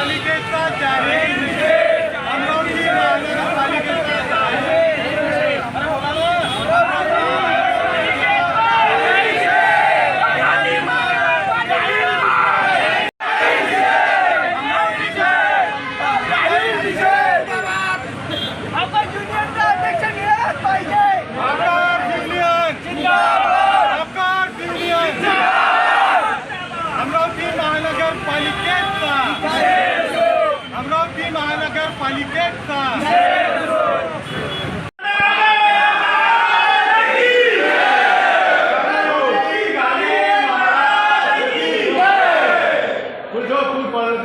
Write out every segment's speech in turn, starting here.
Olha quem tá de areia, एकता फुल ठेव, फुल पळालं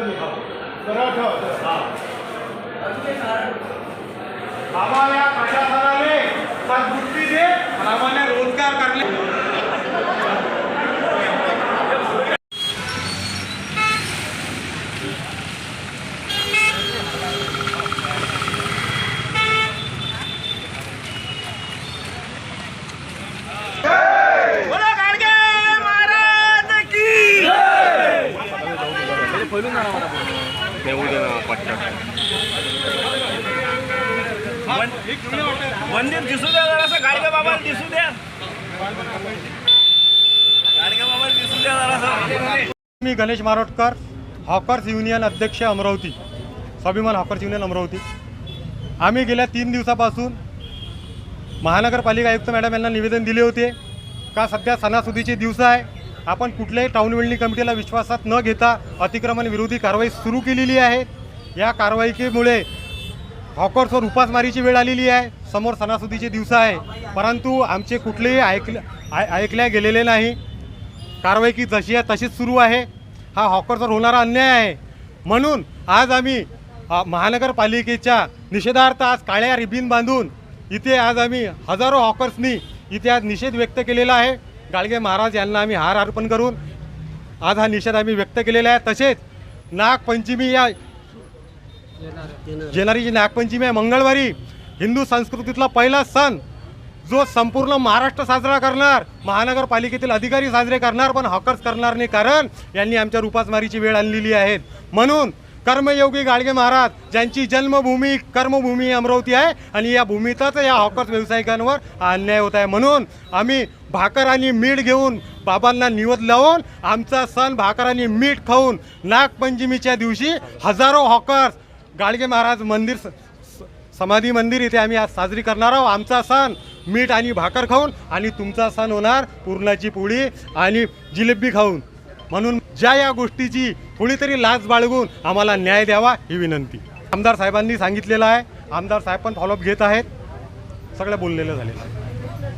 आम्हाला प्रशासनाने सद्बुद्धी दे आम्हाला रोजगार करले मंदिर दिसू द्या जरासं गाडगे बाबा दिसू द्या. गाडगे बाबा दिसू द्या जरासं. मी गणेश मारोटकर हॉकर्स युनियन अध्यक्ष अमरावती. स्वाभिमान हॉकर्स युनियन अमरावती. आम्ही गेल्या तीन दिवसापासून महानगरपालिका आयुक्त मॅडम यांना निवेदन दिले होते का सध्या सणासुदीचे दिवस आहे. आपण कुठल्याही टाऊन वेल्डिंग कमिटीला विश्वासात न घेता अतिक्रमण विरोधी कारवाई सुरू केलेली आहे. या कारवाईमुळे हॉकर्सवर उपासमारीची वेळ आलेली आहे. समोर सणासुदीचे दिवस आहे. परंतु आमचे कुठलेही ऐकले ऐकल्या गेलेले नाही. कारवाई की जशी आहे तशीच सुरू आहे. हा हॉकर्सवर होणारा अन्याय आहे. म्हणून आज आम्ही महानगरपालिकेच्या निषेधार्थ आज काळ्या रिबीन बांधून इथे आज आम्ही हजारो हॉकर्सनी इथे आज निषेध व्यक्त केलेला आहे. गाडगे महाराज यांना आम्ही हार अर्पण करून आज हा निषेध आम्ही व्यक्त केलेला आहे. तसेच नागपंचमी या येणारी जी नागपंचमी आहे मंगळवारी हिंदू संस्कृतीतला पहिला सण जो संपूर्ण महाराष्ट्र साजरा करणार महानगरपालिकेतील अधिकारी साजरे करणार पण हॉकर्स करणार नाही कारण यांनी आमच्या उपासमारीची वेळ आणलेली आहे. म्हणून कर्मयोगी गाडगे महाराज ज्यांची जन्मभूमी कर्मभूमी अमरावती आहे आणि या भूमीतच या हॉकर्स व्यावसायिकांवर अन्याय होत आहे. म्हणून आम्ही भाकर आणि मीठ घेऊन बाबांना निवद लावून आमचा सण भाकर आणि मीठ खाऊन नागपंचमीच्या दिवशी हजारो हॉकर्स गाडगे महाराज मंदिर स- स- समाधी मंदिर इथे आम्ही आज साजरी करणार आहोत. आमचा सण मीठ आणि भाकर खाऊन आणि तुमचा सण होणार पुरणाची पोळी आणि जिलेबी खाऊन. म्हणून ज्या या गोष्टीची कुणीतरी लाच बाळगून आम्हाला न्याय द्यावा ही विनंती. आमदार साहेबांनी सांगितलेलं आहे. आमदार साहेब पण फॉलोअप घेत आहेत. सगळं बोललेलं झालेलं आहे.